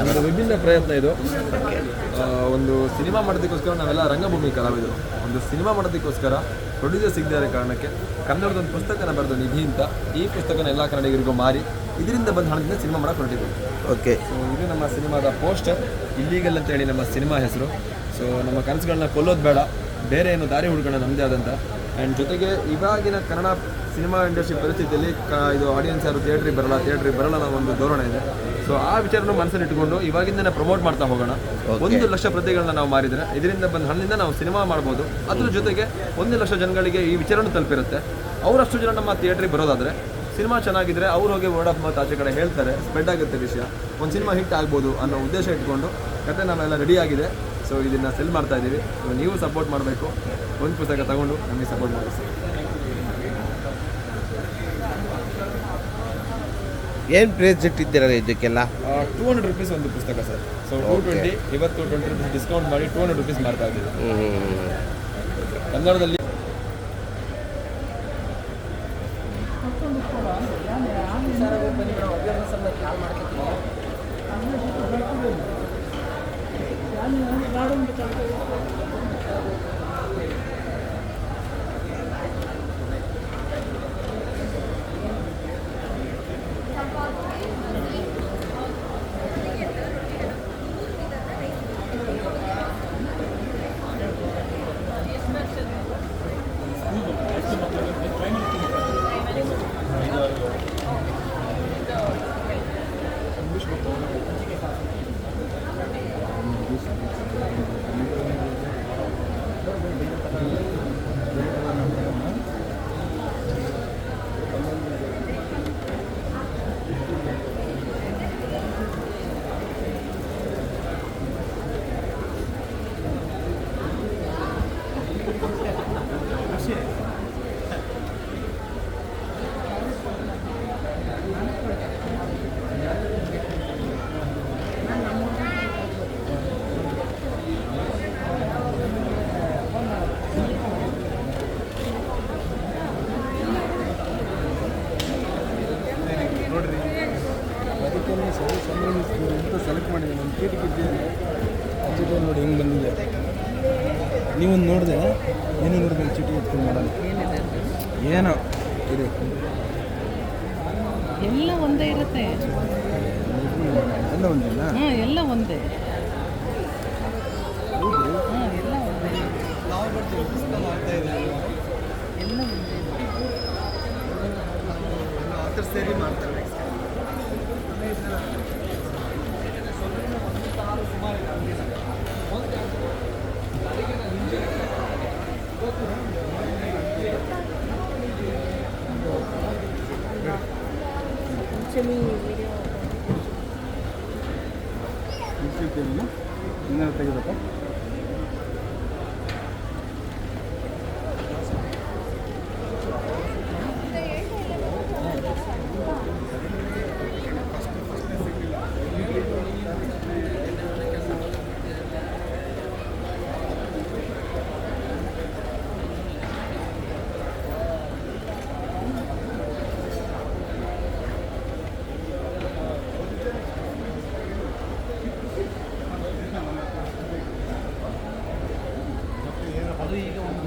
ಒಂದು ವಿಭಿನ್ನ ಪ್ರಯತ್ನ ಇದು. ಒಂದು ಸಿನಿಮಾ ಮಾಡೋದಕ್ಕೋಸ್ಕರ ನಾವೆಲ್ಲ ರಂಗಭೂಮಿ ಕಲಾವಿದರು. ಒಂದು ಸಿನಿಮಾ ಮಾಡೋದಕ್ಕೋಸ್ಕರ ಪ್ರೊಡ್ಯೂಸರ್ ಸಿಗದೇ ಕಾರಣಕ್ಕೆ ಕನ್ನಡದ ಒಂದು ಪುಸ್ತಕನ ಬರೆದು ನಿಧಿ ಅಂತ ಈ ಪುಸ್ತಕನ ಎಲ್ಲ ಕನ್ನಡಿಗರಿಗೂ ಮಾರಿ ಇದರಿಂದ ಬಂದ ಹಣದಿಂದ ಸಿನಿಮಾ ಮಾಡಕ್ಕೆ ಹೊರಟಿದ್ದೀವಿ ಓಕೆ. ಸೊ ಇದು ನಮ್ಮ ಸಿನಿಮಾದ ಪೋಸ್ಟರ್. ಇಲ್ಲಿಗಲ್ ಅಂತ ಹೇಳಿ ನಮ್ಮ ಸಿನಿಮಾ ಹೆಸರು. ಸೊ ನಮ್ಮ ಕನಸುಗಳನ್ನ ಕೊಲ್ಲೋದು ಬೇಡ. ಬೇರೆ ಏನು ದಾರಿ ಹುಡ್ಕೋಣ ನಮ್ಮದೇ ಆದಂಥ ಆ್ಯಂಡ್ ಜೊತೆಗೆ ಇವಾಗಿನ ಕನ್ನಡ ಸಿನಿಮಾ ಇಂಡಸ್ಟ್ರಿ ಪರಿಸ್ಥಿತಿಯಲ್ಲಿ ಕ ಇದು ಆಡಿಯನ್ಸ್ ಯಾರು ಥಿಯೇಟ್ರಿಗೆ ಬರಲ್ಲ ಥಿಯೇಟ್ರಿಗೆ ಬರಲ್ಲ ಅನ್ನೋ ಒಂದು ಧೋರಣೆ ಇದೆ. ಸೊ ಆ ವಿಚಾರನ ಮನಸ್ಸಲ್ಲಿ ಇಟ್ಕೊಂಡು ಇವಾಗಿಂದ ಪ್ರಮೋಟ್ ಮಾಡ್ತಾ ಹೋಗೋಣ. ಒಂದು ಲಕ್ಷ ಪ್ರತಿಗಳನ್ನ ನಾವು ಮಾರಿದರೆ ಇದರಿಂದ ಬಂದ ಹಣದಿಂದ ನಾವು ಸಿನಿಮಾ ಮಾಡ್ಬೋದು. ಅದ್ರ ಜೊತೆಗೆ ಒಂದು ಲಕ್ಷ ಜನಗಳಿಗೆ ಈ ವಿಚಾರನೂ ತಲುಪಿರುತ್ತೆ. ಅವರಷ್ಟು ಜನ ನಮ್ಮ ಥಿಯೇಟ್ರಿಗೆ ಬರೋದಾದರೆ ಸಿನಿಮಾ ಚೆನ್ನಾಗಿದ್ರೆ ಅವ್ರು ಹೋಗಿ ವರ್ಡ್ ಆಫ್ ಮೌತ್ ಆಚೆ ಕಡೆ ಹೇಳ್ತಾರೆ ಸ್ಪ್ರೆಡ್ ಆಗುತ್ತೆ ವಿಷಯ. ಒಂದು ಸಿನಿಮಾ ಹಿಟ್ ಆಗ್ಬೋದು ಅನ್ನೋ ಉದ್ದೇಶ ಇಟ್ಕೊಂಡು ಕತೆ ನಾವೆಲ್ಲ ರೆಡಿ ಆಗಿದೆ. ಸೊ ಇದನ್ನು ಸೆಲ್ ಮಾಡ್ತಾ ಇದ್ದೀವಿ. ಸೊ ನೀವು ಸಪೋರ್ಟ್ ಮಾಡಬೇಕು. ಒಂದು ಪುಸ್ತಕ ತಗೊಂಡು ನಮಗೆ ಸಪೋರ್ಟ್ ಮಾಡಿ. ಏನು ಪ್ರೈಸ್ ಇಟ್ಟಿದ್ದೀರಾ ಇದಕ್ಕೆಲ್ಲ? ಟೂ ಹಂಡ್ರೆಡ್ ರುಪೀಸ್ ಒಂದು ಪುಸ್ತಕ ಸರ್. ಸೊ ಟೂ ಟ್ವೆಂಟಿ ಇವತ್ತು ಟ್ವೆಂಟಿ ರುಪೀಸ್ ಡಿಸ್ಕೌಂಟ್ ಮಾಡಿ ಟೂ ಹಂಡ್ರೆಡ್ ರುಪೀಸ್ ಮಾಡ್ತಾ ಇದ್ದೀವಿ. ಕನ್ನಡದಲ್ಲಿ ಅದಕ್ಕೋಸ್ಕರನೇ ಸರಿ ಸಂಭ್ರಮಿಸ್ತೀವಿ ಅಂತ ಸೆಲೆಕ್ಟ್ ಮಾಡಿದೆ ನಾನು ಕೇಟಿಕಿದ್ದೆ ಚೀಟಿ ನೋಡಿ ಹೆಂಗೆ ಬಂದಿದೆ ನೀವೊಂದು ನೋಡಿದೆ ಏನು ನೋಡಿದೆ ಚೀಟಿ ಎತ್ಕೊಂಡು ಮಾಡಲ್ಲ ಏನೋ ಇದು ಎಲ್ಲ ಒಂದೇ ಇರುತ್ತೆ ಎಲ್ಲ ಒಂದೇನಾ ಹಾಂ ಎಲ್ಲ ಒಂದೇ ಹಾಂ ಎಲ್ಲ ಒಂದೇ ನಾವು ಬರ್ತೀವಿ ಪುಸ್ತಕ ಆಗ್ತಾ ಇದೆ ಎಲ್ಲ ಒಂದೇ ಆ ಥರ ಸೇರಿ ಮಾಡ್ತಾರೆ Japanese. ಅದು ಈಗ ಒಂದು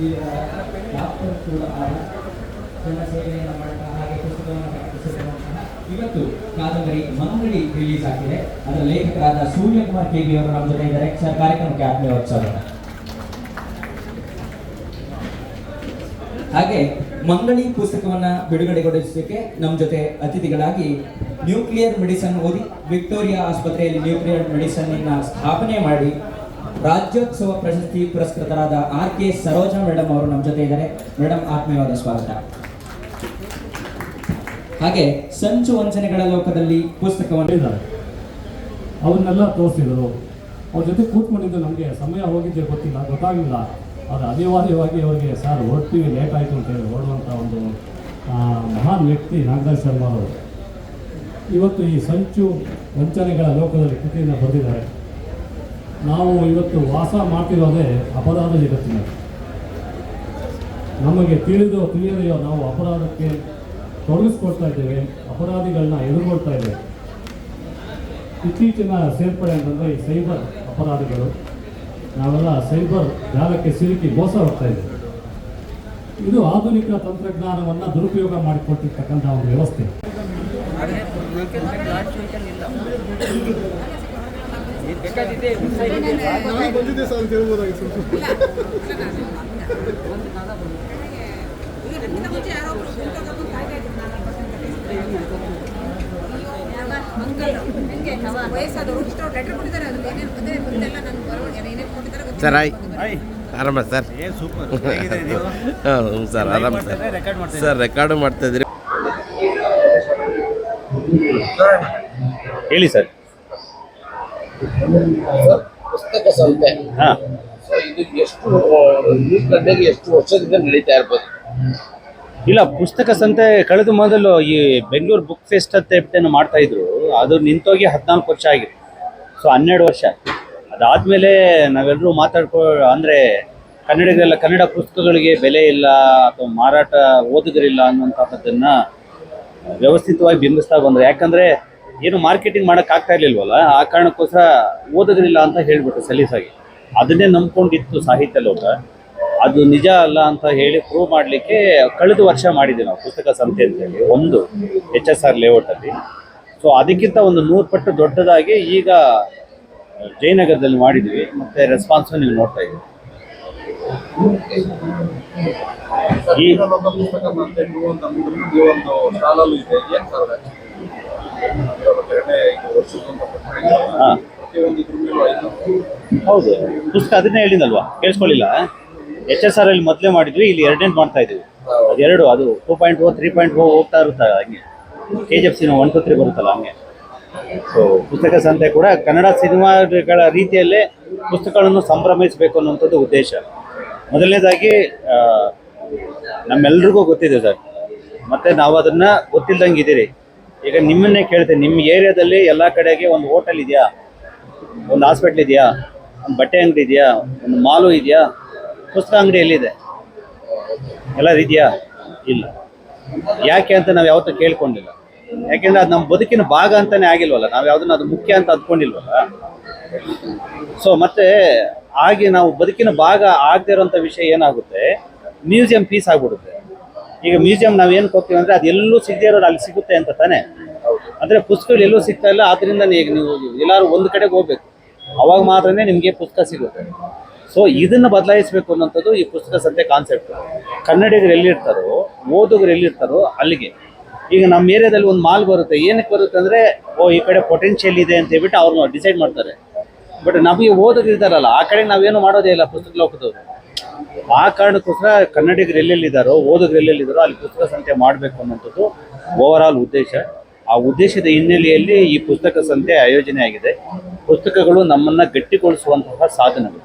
ಡಾಕ್ಟರ್ ಕೂಡ ಜನಸೇವೆಯನ್ನು ಮಾಡ್ತಾ ಹಾಗೆ ಪುಸ್ತಕವನ್ನು ಪ್ರಕಟಿಸಿರುವಂತಹ ಇವತ್ತು ಕಾದಂಬರಿ ಮಂಗಡಿ ರಿಲೀಸ್ ಆಗಿದೆ ಅದರ ಲೇಖಕರಾದ ಸೂರ್ಯಕುಮಾರ್ ಕೆ ಬಿ ಅವರು ನಮ್ಮ ಜೊತೆ ಇದ್ದಾರೆ. ಸರ್, ಕಾರ್ಯಕ್ರಮಕ್ಕೆ ಆತ್ಮೀಯ ಸ್ವಾಗತ. ಹಾಗೆ ಮಂಗಳಿ ಪುಸ್ತಕವನ್ನ ಬಿಡುಗಡೆಗೊಳಿಸಲಿಕ್ಕೆ ನಮ್ಮ ಜೊತೆ ಅತಿಥಿಗಳಾಗಿ ನ್ಯೂಕ್ಲಿಯರ್ ಮೆಡಿಸನ್ ಓದಿ ವಿಕ್ಟೋರಿಯಾ ಆಸ್ಪತ್ರೆಯಲ್ಲಿ ನ್ಯೂಕ್ಲಿಯರ್ ಮೆಡಿಸನ್ ಸ್ಥಾಪನೆ ಮಾಡಿ ರಾಜ್ಯೋತ್ಸವ ಪ್ರಶಸ್ತಿ ಪುರಸ್ಕೃತರಾದ ಆರ್ ಕೆ ಸರೋಜಾ ಮೇಡಮ್ ಅವರು ನಮ್ಮ ಜೊತೆ ಇದ್ದಾರೆ. ಮೇಡಮ್ ಆತ್ಮೀಯವಾದ ಸ್ವಾಗತ. ಹಾಗೆ ಸಂಚು ವಂಚನೆಗಳ ಲೋಕದಲ್ಲಿ ಪುಸ್ತಕವನ್ನು ಅವನ್ನೆಲ್ಲ ತೋರಿಸಿದರು. ಅವ್ರ ಜೊತೆ ಕೂತ್ಕೊಂಡಿದ್ದು ನಮಗೆ ಸಮಯ ಹೋಗಿದ್ದೆ ಗೊತ್ತಿಲ್ಲ ಗೊತ್ತಾಗಿಲ್ಲ ಅದು ಅನಿವಾರ್ಯವಾಗಿ ಅವರಿಗೆ, ಸರ್ ಹೊರಡ್ತೀವಿ ಲೇಟ್ ಆಯಿತು ಅಂತ ಹೇಳಿ ಹೊರಡುವಂಥ ಒಂದು ಮಹಾನ್ ವ್ಯಕ್ತಿ ನಾಗರಾಜ್ ಶರ್ಮಾ ಅವರು. ಇವತ್ತು ಈ ಸಂಚು ವಂಚನೆಗಳ ಲೋಕದಲ್ಲಿ ಕೃತಿಯನ್ನು ಬರೆದಿದ್ದಾರೆ. ನಾವು ಇವತ್ತು ವಾಸ ಮಾಡ್ತಿರೋದೇ ಅಪರಾಧ ಜಗತ್ತಿನ ನಮಗೆ ತಿಳಿದೋ ತಿಳಿಯದೆಯೋ ನಾವು ಅಪರಾಧಕ್ಕೆ ತೊಡಗಿಸ್ಕೊಡ್ತಾ ಇದ್ದೇವೆ, ಅಪರಾಧಿಗಳನ್ನ ಎದುರುಗೊಳ್ತಾ ಇದ್ದೇವೆ. ಇತ್ತೀಚಿನ ಸೇರ್ಪಡೆ ಅಂತಂದರೆ ಈ ಸೈಬರ್ ಅಪರಾಧಿಗಳು. ನಾವೆಲ್ಲ ಸೈಬರ್ ಜಾಲಕ್ಕೆ ಸಿಲುಕಿ ಮೋಸ ಹೋಗ್ತಾ ಇದ್ದೇವೆ. ಇದು ಆಧುನಿಕ ತಂತ್ರಜ್ಞಾನವನ್ನು ದುರುಪಯೋಗ ಮಾಡಿಕೊಟ್ಟಿರ್ತಕ್ಕಂಥ ಒಂದು ವ್ಯವಸ್ಥೆ. ಕೊಟ್ಟಿದ್ದಾರೆ ಸರ್ ಆಯ್. ಆರಾಮ ಸರ್? ಹ್ಞೂ ಸರ್ ಆರಾಮ ಸರ್ ಸರ್ ರೆಕಾರ್ಡು ಮಾಡ್ತಾ ಇದ್ರಿ. ಹೇಳಿ ಸರ್. ಪುಸ್ತಕ ಸಂತೆ. ಸೊ ಇದು ಎಷ್ಟು ಎಷ್ಟು ವರ್ಷದಿಂದ ನಡೀತಾ ಇರ್ಬೋದು? ಇಲ್ಲ ಪುಸ್ತಕ ಸಂತೆ ಕಳೆದ ಮೊದಲು ಈ ಬೆಂಗಳೂರು ಬುಕ್ ಫೆಸ್ಟ್ ಅಂತ ಹೇಳ್ಬಿಟ್ಟು ಮಾಡ್ತಾ ಇದ್ರು. ಅದು ನಿಂತೋಗಿ ಹದಿನಾಲ್ಕು ವರ್ಷ ಆಗಿದೆ. ಸೊ ಹನ್ನೆರಡು ವರ್ಷ. ಅದಾದಮೇಲೆ ನಾವೆಲ್ಲರೂ ಮಾತಾಡ್ಕೊ ಅಂದರೆ ಕನ್ನಡಿಗರೆಲ್ಲ ಕನ್ನಡ ಪುಸ್ತಕಗಳಿಗೆ ಬೆಲೆ ಇಲ್ಲ ಅಥವಾ ಮಾರಾಟ ಓದುಗರಿಲ್ಲ ಅನ್ನುವಂಥದ್ದನ್ನು ವ್ಯವಸ್ಥಿತವಾಗಿ ಬಿಂಬಿಸ್ತಾ ಬಂದರು. ಯಾಕಂದರೆ ಏನು ಮಾರ್ಕೆಟಿಂಗ್ ಮಾಡಕ್ ಆಗ್ತಾ ಇರ್ಲಿಲ್ವಲ್ಲ, ಆ ಕಾರಣಕ್ಕೋಸ್ಕರ ಓದೋದಿಲ್ಲ ಅಂತ ಹೇಳ್ಬಿಟ್ಟು ಸಲೀಸಾಗಿ ಅದನ್ನೇ ನಂಬ್ಕೊಂಡಿತ್ತು ಸಾಹಿತ್ಯ ಲೋಕ. ಅದು ನಿಜ ಅಲ್ಲ ಅಂತ ಹೇಳಿ ಪ್ರೂವ್ ಮಾಡಲಿಕ್ಕೆ ಕಳೆದ ವರ್ಷ ಮಾಡಿದ್ವಿ ನಾವು, ಪುಸ್ತಕ ಸಂತೆ ಅಂತ ಹೇಳಿ ಒಂದು ಎಚ್ ಎಸ್ ಆರ್ ಲೇಔಟಲ್ಲಿ ಸೊ ಅದಕ್ಕಿಂತ ಒಂದು ನೂರು ಪಟ್ಟು ದೊಡ್ಡದಾಗಿ ಈಗ ಜಯನಗರದಲ್ಲಿ ಮಾಡಿದ್ವಿ, ಮತ್ತೆ ರೆಸ್ಪಾನ್ಸ್ ನೀವು ನೋಡ್ತಾ ಇದ್ದೀವಿ ಈ ಹಾ. ಹೌದು. ಪುಸ್ತಕ ಅದನ್ನೇ ಹೇಳಿದಲ್ವಾ ಕೇಳಿಸ್ಕೊಳ್ಳಿಲ್ಲ ಎಚ್ ಎಸ್ ಆರ್ ಅಲ್ಲಿ ಮೊದಲೇ ಮಾಡಿದ್ವಿ, ಇಲ್ಲಿ ಎರಡನೇ ಮಾಡ್ತಾ ಇದ್ದೀವಿ. ಅದೆರಡು ಅದು two point o three point o ಹೋಗ್ತಾ ಇರುತ್ತೆ ಹಂಗೆ. K G F cinema one two three ಬರುತ್ತಲ್ಲ ಹಂಗೆ. ಸೊ ಪುಸ್ತಕ ಸಂತೆ ಕೂಡ ಕನ್ನಡ ಸಿನಿಮಾಗಳ ರೀತಿಯಲ್ಲೇ ಪುಸ್ತಕಗಳನ್ನು ಸಂಭ್ರಮಿಸಬೇಕು ಅನ್ನುವಂಥದ್ದು ಉದ್ದೇಶ. ಮೊದಲನೇದಾಗಿ ನಮ್ಮೆಲ್ರಿಗೂ ಗೊತ್ತಿದೆ ಸರ್. ಮತ್ತೆ ನಾವು ಅದನ್ನ ಗೊತ್ತಿಲ್ದಂಗೆ ಇದ್ದೀರಿ. ಈಗ ನಿಮ್ಮನ್ನೇ ಕೇಳ್ತೀನಿ, ನಿಮ್ಮ ಏರಿಯಾದಲ್ಲಿ ಎಲ್ಲ ಕಡೆಗೆ ಒಂದು ಹೋಟೆಲ್ ಇದೆಯಾ? ಒಂದು ಹಾಸ್ಪಿಟ್ಲ್ ಇದೆಯಾ? ಒಂದು ಬಟ್ಟೆ ಅಂಗಡಿ ಇದೆಯಾ? ಒಂದು ಮಾಲು ಇದೆಯಾ? ಪುಸ್ತಕ ಅಂಗಡಿ ಎಲ್ಲಿದೆ? ಎಲ್ಲ ಇದೆಯಾ? ಇಲ್ಲ. ಯಾಕೆ ಅಂತ ನಾವು ಯಾವತ್ತೂ ಕೇಳ್ಕೊಂಡಿಲ್ಲ. ಯಾಕೆಂದ್ರೆ ಅದು ನಮ್ಮ ಬದುಕಿನ ಭಾಗ ಅಂತಾನೆ ಆಗಿಲ್ವಲ್ಲ, ನಾವು ಯಾವುದನ್ನ ಅದು ಮುಖ್ಯ ಅಂತ ಅಂದ್ಕೊಂಡಿಲ್ವಲ್ಲ ಸೊ ಮತ್ತೆ ಹಾಗೆ ನಾವು ಬದುಕಿನ ಭಾಗ ಆಗದೆ ಇರೋಂಥ ವಿಷಯ ಏನಾಗುತ್ತೆ? ಮ್ಯೂಸಿಯಂ ಪೀಸ್ ಆಗ್ಬಿಡುತ್ತೆ. ಈಗ ಮ್ಯೂಸಿಯಂ ನಾವು ಏನು ಹೋಗ್ತೀವಿ ಅಂದ್ರೆ ಅದು ಎಲ್ಲೂ ಸಿಗದೆ ಇರೋದು ಅಲ್ಲಿ ಸಿಗುತ್ತೆ ಅಂತ ತಾನೆ. ಅಂದರೆ ಪುಸ್ತಕಗಳು ಎಲ್ಲೂ ಸಿಗ್ತಾ ಇಲ್ಲ ಆದ್ರಿಂದ ಈಗ ನೀವು ಎಲ್ಲಾರು ಒಂದು ಕಡೆಗೆ ಹೋಗ್ಬೇಕು. ಅವಾಗ ಮಾತ್ರನೇ ನಿಮಗೆ ಪುಸ್ತಕ ಸಿಗುತ್ತೆ. ಸೊ ಇದನ್ನ ಬದಲಾಯಿಸಬೇಕು ಅನ್ನೋಂಥದ್ದು ಈ ಪುಸ್ತಕ ಸಂತೆ ಕಾನ್ಸೆಪ್ಟ್ ಕನ್ನಡಿಗರು ಎಲ್ಲಿರ್ತಾರೋ, ಓದುಗರು ಎಲ್ಲಿರ್ತಾರೋ ಅಲ್ಲಿಗೆ. ಈಗ ನಮ್ಮ ಏರಿಯಾದಲ್ಲಿ ಒಂದು ಮಾಲ್ ಬರುತ್ತೆ. ಏನಕ್ಕೆ ಬರುತ್ತೆ ಅಂದ್ರೆ, ಓ, ಈ ಕಡೆ ಪೊಟೆನ್ಷಿಯಲ್ ಇದೆ ಅಂತ ಹೇಳ್ಬಿಟ್ಟು ಅವ್ರನ್ನ ಡಿಸೈಡ್ ಮಾಡ್ತಾರೆ. ಬಟ್ ನಮಗೆ ಓದೋರು ಆ ಕಡೆ ನಾವೇನು ಮಾಡೋದೇ ಇಲ್ಲ ಪುಸ್ತಕ ಲೋಕದವರು. ಆ ಕಾರಣಕ್ಕೋಸ್ಕರ ಕನ್ನಡಿಗರು ಎಲ್ಲೆಲ್ಲಿದ್ದಾರೋ, ಓದುಗರು ಎಲ್ಲೆಲ್ಲಿದ್ದಾರೋ ಅಲ್ಲಿ ಪುಸ್ತಕ ಸಂತೆ ಮಾಡಬೇಕು ಅನ್ನೋಂಥದ್ದು ಓವರ್ ಆಲ್ ಉದ್ದೇಶ. ಆ ಉದ್ದೇಶದ ಹಿನ್ನೆಲೆಯಲ್ಲಿ ಈ ಪುಸ್ತಕ ಸಂತೆ ಆಯೋಜನೆ ಆಗಿದೆ. ಪುಸ್ತಕಗಳು ನಮ್ಮನ್ನು ಗಟ್ಟಿಗೊಳಿಸುವಂತಹ ಸಾಧನಗಳು.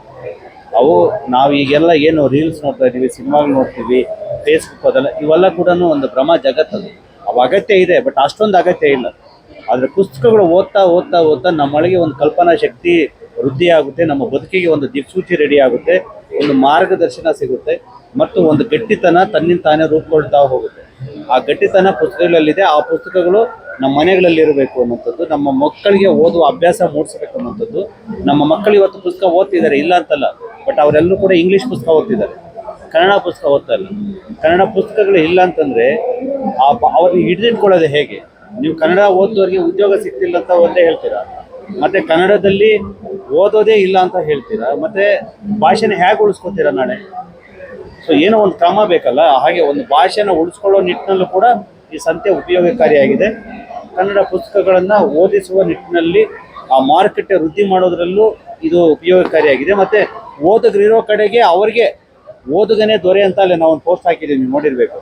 ಅವು ನಾವು ಈಗೆಲ್ಲ ಏನು ರೀಲ್ಸ್ ನೋಡ್ತಾ ಇದ್ದೀವಿ, ಸಿನಿಮಾಗಳು ನೋಡ್ತೀವಿ ಫೇಸ್ಬುಕ್ ಅದೆಲ್ಲ ಇವೆಲ್ಲ ಕೂಡ ಒಂದು ಭ್ರಮ ಜಗತ್ತದು ಅವು ಅಗತ್ಯ ಇದೆ ಬಟ್ ಅಷ್ಟೊಂದು ಅಗತ್ಯ ಇಲ್ಲ. ಆದರೆ ಪುಸ್ತಕಗಳು ಓದ್ತಾ ಓದ್ತಾ ಓದ್ತಾ ನಮ್ಮೊಳಗೆ ಒಂದು ಕಲ್ಪನಾ ಶಕ್ತಿ ವೃದ್ಧಿ ಆಗುತ್ತೆ ನಮ್ಮ ಬದುಕಿಗೆ ಒಂದು ದಿಕ್ಸೂಚಿ ರೆಡಿ ಆಗುತ್ತೆ, ಒಂದು ಮಾರ್ಗದರ್ಶನ ಸಿಗುತ್ತೆ, ಮತ್ತು ಒಂದು ಗಟ್ಟಿತನ ತನ್ನಿಂದ ತಾನೇ ರೂಪುಕೊಳ್ತಾ ಹೋಗುತ್ತೆ. ಆ ಗಟ್ಟಿತನ ಪುಸ್ತಕಗಳಲ್ಲಿದೆ, ಆ ಪುಸ್ತಕಗಳು ನಮ್ಮ ಮನೆಗಳಲ್ಲಿ ಇರಬೇಕು ಅನ್ನೋಂಥದ್ದು ನಮ್ಮ ಮಕ್ಕಳಿಗೆ ಓದುವ ಅಭ್ಯಾಸ ಮೂಡಿಸಬೇಕು ಅನ್ನೋಂಥದ್ದು ನಮ್ಮ ಮಕ್ಕಳು ಇವತ್ತು ಪುಸ್ತಕ ಓದ್ತಿದ್ದಾರೆ, ಇಲ್ಲ ಅಂತಲ್ಲ ಬಟ್ ಅವರೆಲ್ಲರೂ ಕೂಡ ಇಂಗ್ಲೀಷ್ ಪುಸ್ತಕ ಓದ್ತಿದ್ದಾರೆ. ಕನ್ನಡ ಪುಸ್ತಕ ಓದ್ತಾ ಇಲ್ಲ. ಕನ್ನಡ ಪುಸ್ತಕಗಳು ಇಲ್ಲ ಅಂತಂದರೆ, ಆ ಅವ್ರನ್ನ ಹಿಡಿದಿಟ್ಕೊಳ್ಳೋದು ಹೇಗೆ? ನೀವು ಕನ್ನಡ ಓದೋರಿಗೆ ಉದ್ಯೋಗ ಸಿಗ್ತಿಲ್ಲ ಅಂತ ಒಂದೇ ಹೇಳ್ತೀರಾ? ಮತ್ತೆ ಕನ್ನಡದಲ್ಲಿ ಓದೋದೇ ಇಲ್ಲ ಅಂತ ಹೇಳ್ತೀರಾ? ಮತ್ತೆ ಭಾಷೆನ ಹೇಗೆ ಉಳಿಸ್ಕೊತೀರಾ ನಾಳೆ? ಸೊ ಏನೋ ಒಂದು ಕ್ರಮ ಬೇಕಲ್ಲ? ಹಾಗೆ ಒಂದು ಭಾಷೆನ ಉಳಿಸ್ಕೊಳ್ಳೋ ನಿಟ್ಟಿನಲ್ಲೂ ಕೂಡ ಈ ಸಂತೆ ಉಪಯೋಗಕಾರಿಯಾಗಿದೆ. ಕನ್ನಡ ಪುಸ್ತಕಗಳನ್ನು ಓದಿಸುವ ನಿಟ್ಟಿನಲ್ಲಿ ಆ ಮಾರುಕಟ್ಟೆ ವೃದ್ಧಿ ಮಾಡೋದ್ರಲ್ಲೂ ಇದು ಉಪಯೋಗಕಾರಿಯಾಗಿದೆ. ಮತ್ತೆ ಓದುಗರಿರೋ ಕಡೆಗೆ ಅವರಿಗೆ ಓದುಗನೇ ದೊರೆ ಅಂತ ಅಲ್ಲಿ ನಾವು ಒಂದು ಪೋಸ್ಟ್ ಹಾಕಿದ್ದೀವಿ, ನೀವು ನೋಡಿರ್ಬೇಕು.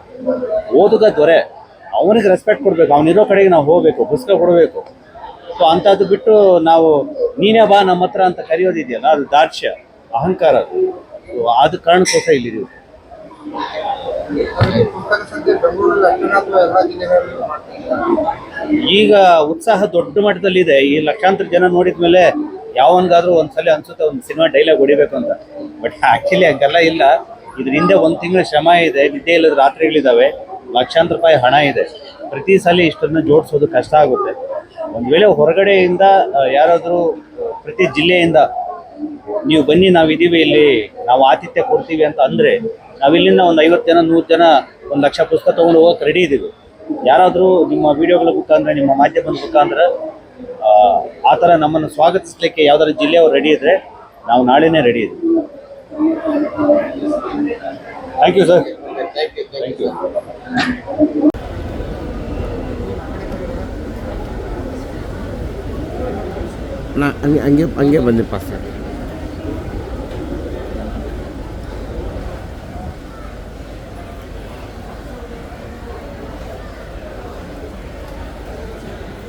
ಓದುಗ ದೊರೆ, ಅವನಿಗೆ ರೆಸ್ಪೆಕ್ಟ್ ಕೊಡಬೇಕು. ಅವನಿರೋ ಕಡೆಗೆ ನಾವು ಹೋಗಬೇಕು, ಪುಸ್ತಕ ಕೊಡಬೇಕು. ಸೊ ಅಂಥದ್ದು ಬಿಟ್ಟು ನಾವು ನೀನೇ ಬಾ ನಮ್ಮ ಹತ್ರ ಅಂತ ಕರೆಯೋದಿದೆಯಲ್ಲ, ಅದು ದಾರ್ಶ್ಯ, ಅಹಂಕಾರ. ಅದು ಕಾರಣ ಕಾರಣಕ್ಕೋಸ್ಕರ ಇಲ್ಲಿದ್ದೀವಿ? ಈಗ ಉತ್ಸಾಹ ದೊಡ್ಡ ಮಟ್ಟದಲ್ಲಿದೆ. ಈ ಲಕ್ಷಾಂತರ ಜನ ನೋಡಿದ ಮೇಲೆ ಯಾವನ್ಗಾದ್ರೂ ಒಂದ್ಸಲ ಅನ್ಸುತ್ತೆ, ಒಂದು ಸಿನಿಮಾ ಡೈಲಾಗ್ ಹೊಡಿಬೇಕು ಅಂತ. ಬಟ್ ಆಕ್ಚುಲಿ ಹಂಗೆಲ್ಲ, ಇಲ್ಲ. ಇದ್ರ ಹಿಂದೆ ಒಂದು ತಿಂಗಳ ಶ್ರಮ ಇದೆ. ನಿದ್ದೆ ಇಲ್ಲದ ರಾತ್ರಿಗಳಿದಾವೆ ಲಕ್ಷಾಂತರ ರೂಪಾಯಿ ಹಣ ಇದೆ. ಪ್ರತಿ ಸಲ ಇಷ್ಟನ್ನ ಜೋಡಿಸೋದು ಕಷ್ಟ ಆಗುತ್ತೆ. ಒಂದ್ ವೇಳೆ ಹೊರಗಡೆಯಿಂದ ಯಾರಾದರೂ ಪ್ರತಿ ಜಿಲ್ಲೆಯಿಂದ ನೀವು ಬನ್ನಿ ನಾವಿದ್ದೀವಿ ಇಲ್ಲಿ ನಾವು ಆತಿಥ್ಯ ಕೊಡ್ತೀವಿ ಅಂತ ಅಂದರೆ ನಾವಿಲ್ಲಿಂದ ಒಂದು ಐವತ್ತು ಜನ ನೂರು ಜನ ಒಂದು ಲಕ್ಷ ಪುಸ್ತಕ ತೊಗೊಂಡು ಹೋಗಕ್ಕೆ ರೆಡಿ ಇದ್ದೀವಿ ಯಾರಾದರೂ ನಿಮ್ಮ ವಿಡಿಯೋಗಳ ಮುಖಾಂತರ ನಿಮ್ಮ ಮಾಧ್ಯಮದ ಮುಖಾಂತರ ಆ, ಆ ಥರ ನಮ್ಮನ್ನು ಸ್ವಾಗತಿಸಲಿಕ್ಕೆ ಯಾವ್ದಾದ್ರು ಜಿಲ್ಲೆಯವರು ರೆಡಿ ಇದ್ದರೆ ನಾವು ನಾಳೆನೇ ರೆಡಿ ಇದ್ದೀವಿ thank you sir thank you ನಾ ಹಂಗೆ ಹಂಗೆ ಹಂಗೆ ಬಂದಿಪ್ಪ ಸರ್